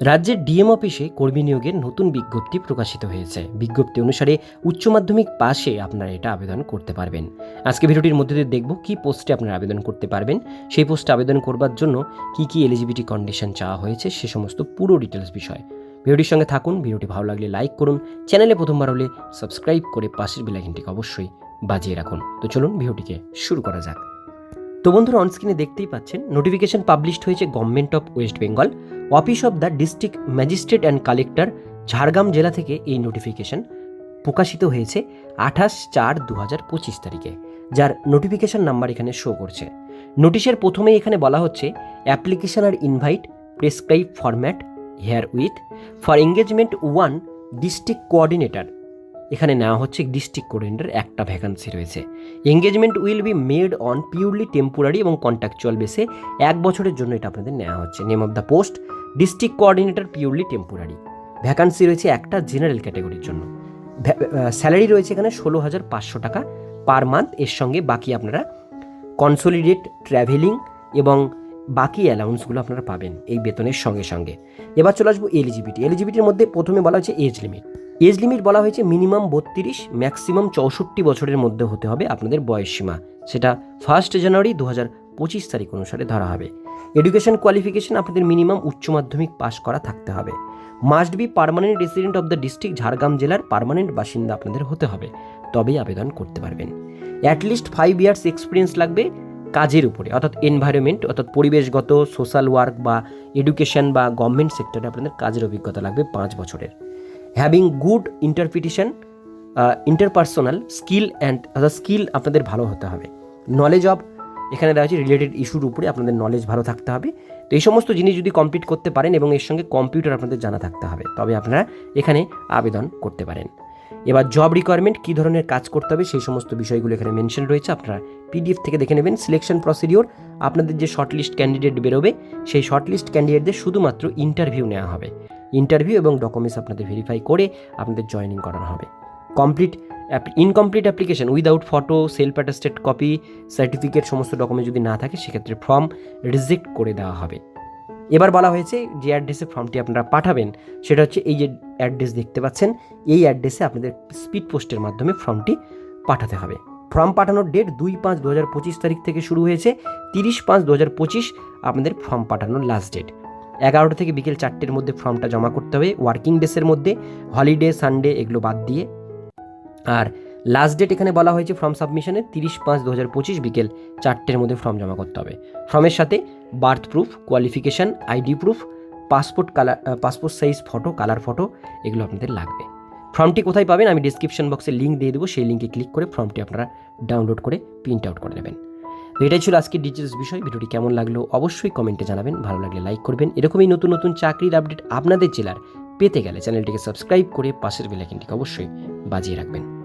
রাজ্যের ডিএম অফিসে কর্মী নিয়োগের নতুন বিজ্ঞপ্তি প্রকাশিত হয়েছে। বিজ্ঞপ্তি অনুসারে উচ্চ মাধ্যমিক পাশে আপনারা এটা আবেদন করতে পারবেন। আজকে ভিডিওটির মধ্যে দিয়ে দেখব কী পোস্টে আপনারা আবেদন করতে পারবেন। সেই পোস্টে আবেদন করবার জন্য কি কি এলিজিবিলিটি কন্ডিশন চাওয়া হয়েছে সে সমস্ত পুরো ডিটেলস বিষয়। ভিডিওটির সঙ্গে থাকুন, ভিডিওটি ভালো লাগলে লাইক করুন চ্যানেলে প্রথমবার হলে সাবস্ক্রাইব করে পাশের বেলাইকনটিকে অবশ্যই বাজিয়ে রাখুন। তো চলুন ভিডিওটিকে শুরু করা যাক। তো বন্ধুরা অনস্ক্রিনে দেখতেই পাচ্ছেন নোটিফিকেশন পাবলিশড হয়েছে government of West Bengal office of the district magistrate and collector, Jhargram জেলা থেকে এই নোটিফিকেশন প্রকাশিত হয়েছে আঠাশ চার দু হাজার পঁচিশ তারিখে, যার নোটিফিকেশন নাম্বার এখানে শো করছে। নোটিশের প্রথমেই এখানে বলা হচ্ছে, application are invite prescribe format herewith for engagement one district coordinator. এখানে নেওয়া হচ্ছে ডিস্ট্রিক্ট কোঅর্ডিনেটর একটা ভ্যাকান্সি রয়েছে। Engagement will be made on purely temporary এবং কন্ট্রাকচুয়াল বেসে এক বছরের জন্য এটা আপনাদের নেওয়া হচ্ছে। Name of the post district coordinator purely temporary. Vacancy রয়েছে একটা জেনারেল ক্যাটাগরির জন্য। স্যালারি রয়েছে এখানে ষোলো হাজার পাঁচশো টাকা পার মান্থ। এর সঙ্গে বাকি আপনারা কনসোলিডেট ট্র্যাভেলিং এবং বাকি অ্যালাউন্সগুলো আপনারা পাবেন এই বেতনের সঙ্গে সঙ্গে। এবার চলে আসব এলিজিবিলিটি। এলিজিবিলিটির মধ্যে প্রথমে বলা হয়েছে এজ লিমিট। এজ লিমিট বলা হয়েছে মিনিমাম বত্রিশ, ম্যাক্সিমাম চৌষট্টি বছরের মধ্যে হতে হবে আপনাদের বয়স সীমা সেটা ফার্স্ট জানুয়ারি দু হাজার পঁচিশ তারিখ অনুসারে ধরা হবে। এডুকেশন কোয়ালিফিকেশন আপনাদের মিনিমাম উচ্চ মাধ্যমিক পাশ করা থাকতে হবে। Must be permanent resident of the district Jhargram জেলার পার্মানেন্ট বাসিন্দা আপনাদের হতে হবে। তবেই আবেদন করতে পারবেন। অ্যাটলিস্ট ফাইভ ইয়ার্স এক্সপিরিয়েন্স লাগবে কাজের উপরে, অর্থাৎ এনভায়রনমেন্ট অর্থাৎ পরিবেশগত সোশ্যাল ওয়ার্ক বা এডুকেশন বা গভর্নমেন্ট সেক্টরে আপনাদের কাজের অভিজ্ঞতা লাগবে পাঁচ বছরের। Having good interpretation interpersonal skill and অর্থাৎ স্কিল আপনাদের ভালো হতে হবে। নলেজ অফ এখানে দেওয়া আছে রিলেটেড ইস্যুর উপরে আপনাদের নলেজ ভালো থাকতে হবে। তো এই সমস্ত জিনিস যদি কমপ্লিট করতে পারেন এবং এর সঙ্গে কম্পিউটার আপনাদের জানা থাকতে হবে, তবে আপনারা এখানে আবেদন করতে পারেন। এবার জব রিকোয়ারমেন্ট কী ধরনের কাজ করতে হবে সেই সমস্ত বিষয়গুলো এখানে মেনশন রয়েছে, আপনারা পিডিএফ থেকে দেখে নেবেন। সিলেকশন প্রসিডিওর আপনাদের যে শর্টলিস্ট ক্যান্ডিডেট বেরোবে, সেই শর্টলিস্ট ক্যান্ডিডেটদের শুধুমাত্র ইন্টারভিউ নেওয়া হবে। ইন্টারভিউ এবং ডকুমেন্টস আপনাদের ভেরিফাই করে আপনাদের জয়েনিং করানো হবে। Complete incomplete application without photo self attested copy certificate সমস্ত ডকুমেন্ট যদি না থাকে, সেক্ষেত্রে ফর্ম রিজেক্ট করে দেওয়া হবে। এবার বলা হয়েছে যে অ্যাড্রেসে ফর্মটি আপনারা পাঠাবেন, সেটা হচ্ছে এই যে অ্যাড্রেস দেখতে পাচ্ছেন, এই অ্যাড্রেসে আপনাদের স্পিড পোস্টের মাধ্যমে ফর্মটি পাঠাতে হবে। ফর্ম পাঠানোর ডেট দুই পাঁচ দু হাজার পঁচিশ তারিখ থেকে শুরু হয়েছে, তিরিশ পাঁচ দু হাজার পঁচিশ আপনাদের ফর্ম পাঠানোর লাস্ট ডেট এগারোটা থেকে বিকেল চারটের মধ্যে ফর্মটা জমা করতে হবে ওয়ার্কিং ডেসের মধ্যে হলিডে সানডে এগুলো বাদ দিয়ে আর লাস্ট ডেট এখানে বলা হয়েছে ফর্ম সাবমিশনের তিরিশ পাঁচ দু হাজার পঁচিশ বিকেল চারটের মধ্যে ফর্ম জমা করতে হবে। ফর্মের সাথে birth proof qualification ID proof passport colour passport size photo colour photo এগুলো আপনাদের লাগবে। ফর্মটি কোথায় পাবেন? আমি ডিসক্রিপশন বক্সে লিঙ্ক দিয়ে দেবো। সেই লিঙ্কে ক্লিক করে ফর্মটি আপনারা ডাউনলোড করে প্রিন্ট আউট করে নেবেন। এটাই ছিল আজকের ডিটেলস বিষয়। ভিডিওটি কেমন লাগল অবশ্যই কমেন্টে জানাবেন। ভালো লাগলে লাইক করবেন। এরকমই নতুন নতুন চাকরির আপডেট আপনাদের জেলার পেতে গেলে চ্যানেলটিকে সাবস্ক্রাইব করে পাশের বেলাইকিনটিকে অবশ্যই বাজিয়ে রাখবেন।